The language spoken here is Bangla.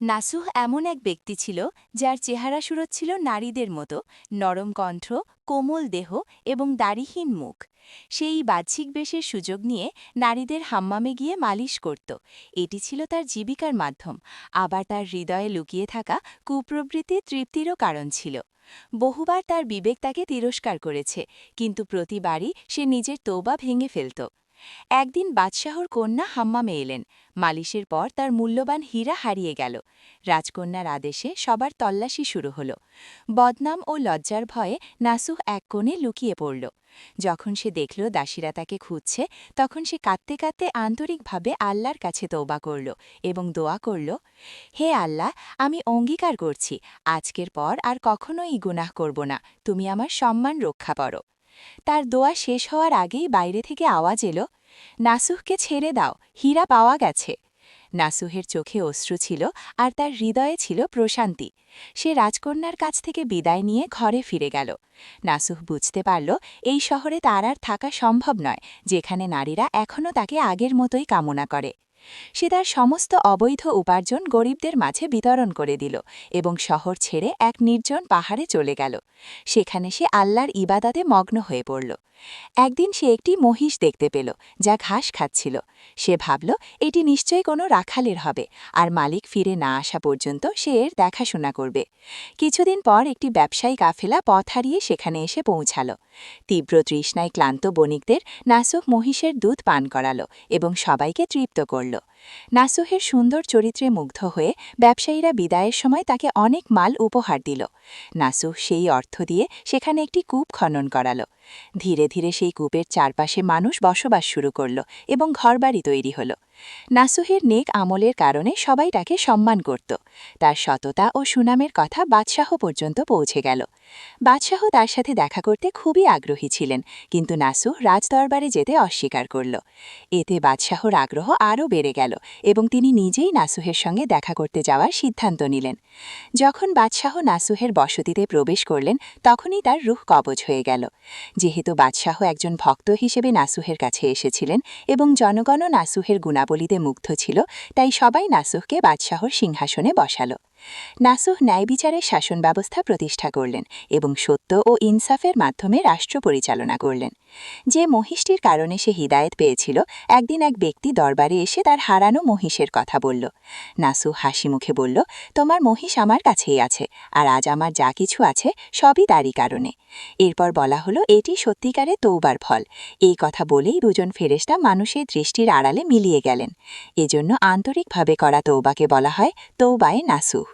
নাসুহ এমন এক ব্যক্তি ছিল, যার চেহারা সুরত ছিল নারীদের মতো, নরম কণ্ঠ, কোমল দেহ এবং দাড়িহীন মুখ। সেই বাহ্যিক বেশের সুযোগ নিয়ে নারীদের হাম্মামে গিয়ে মালিশ করত। এটি ছিল তার জীবিকার মাধ্যম। আবার তার হৃদয়ে লুকিয়ে থাকা কুপ্রবৃত্তি তৃপ্তিরও কারণ ছিল। বহুবার তার বিবেক তাকে তিরস্কার করেছে, কিন্তু প্রতিবারই সে নিজের তৌবা ভেঙে ফেলত। একদিন বাদশাহর কন্যা হাম্মামে এলেন। মালিশের পর তার মূল্যবান হীরা হারিয়ে গেল। রাজকন্যার আদেশে সবার তল্লাশি শুরু হল। বদনাম ও লজ্জার ভয়ে নাসুহ এক কোণে লুকিয়ে পড়ল। যখন সে দেখল দাসীরা তাকে খুঁজছে, তখন সে কাঁদতে কাঁদতে আন্তরিকভাবে আল্লাহর কাছে তৌবা করল এবং দোয়া করল, হে আল্লাহ, আমি অঙ্গীকার করছি। আজকের পর আর কখনোই গুনাহ করব না। তুমি আমার সম্মান রক্ষা করো। তার দোয়া শেষ হওয়ার আগেই বাইরে থেকে আওয়াজ এলো, নাসুহকে ছেড়ে দাও, হীরা পাওয়া গেছে। নাসুহের চোখে অশ্রু ছিল আর তার হৃদয়ে ছিল প্রশান্তি। সে রাজকন্যার কাছ থেকে বিদায় নিয়ে ঘরে ফিরে গেল। নাসুহ বুঝতে পারল, এই শহরে তার আর থাকা সম্ভব নয়, যেখানে নারীরা এখনও তাকে আগের মতোই কামনা করে। সে তার সমস্ত অবৈধ উপার্জন গরিবদের মাঝে বিতরণ করে দিল এবং শহর ছেড়ে এক নির্জন পাহাড়ে চলে গেল। সেখানে সে আল্লাহর ইবাদাতে মগ্ন হয়ে পড়ল। একদিন সে একটি মহিষ দেখতে পেল, যা ঘাস খাচ্ছিল। সে ভাবল, এটি নিশ্চয়ই কোনো রাখালের হবে, আর মালিক ফিরে না আসা পর্যন্ত সে এর দেখাশোনা করবে। কিছুদিন পর একটি ব্যবসায়ী কাফেলা পথ হারিয়ে সেখানে এসে পৌঁছাল। তীব্র তৃষ্ণায় ক্লান্ত বণিকদের নাসুহ মহিষের দুধ পান করালো এবং সবাইকে তৃপ্ত করল। করল নাসুহের সুন্দর চরিত্রে মুগ্ধ হয়ে ব্যবসায়ীরা বিদায়ের সময় তাকে অনেক মাল উপহার দিল। নাসুহ সেই অর্থ দিয়ে সেখানে একটি কূপ খনন করালো। ধীরে ধীরে সেই কূপের চারপাশে মানুষ বসবাস শুরু করল এবং ঘরবাড়ি তৈরি হল। নাসুহের নেক আমলের কারণে সবাই তাকে সম্মান করত। তার সততা ও সুনামের কথা বাদশাহ পর্যন্ত পৌঁছে গেল। বাদশাহ তার সাথে দেখা করতে খুবই আগ্রহী ছিলেন, কিন্তু নাসুহ রাজদরবারে যেতে অস্বীকার করল। এতে বাদশাহর আগ্রহ আরও বেড়ে গেল। এবং তিনি নিজেই নাসুহের সঙ্গে দেখা করতে যাওয়ার সিদ্ধান্ত নিলেন। যখন বাদশাহ নাসুহের বসতিতে প্রবেশ করলেন, তখনই তার রুখ কবজ হয়ে গেল। যেহেতু বাদশাহ একজন ভক্ত হিসেবে নাসুহের কাছে এসেছিলেন এবং জনগণ নাসুহের গুণাবলীতে মুগ্ধ ছিল, তাই সবাই নাসুহকে বাদশাহর সিংহাসনে বসালো। নাসুহ ন্যায় বিচারের শাসন ব্যবস্থা প্রতিষ্ঠা করলেন এবং সত্য ও ইনসাফের মাধ্যমে রাষ্ট্র পরিচালনা করলেন। যে মহিষটির কারণে সে হিদায়ত পেয়েছিল, একদিন এক ব্যক্তি দরবারে এসে তার হারানো মহিষের কথা বলল। নাসু হাসি মুখে বলল, তোমার মহিষ আমার কাছেই আছে, আর আজ আমার যা কিছু আছে সবই তারই কারণে। এরপর বলা হলো, এটি সত্যিকারে তৌবার ফল। এই কথা বলেই দুজন ফেরেস্তা মানুষের দৃষ্টির আড়ালে মিলিয়ে গেলেন। এজন্য আন্তরিকভাবে করা তৌবাকে বলা হয় তৌবায়ে নাসুহ।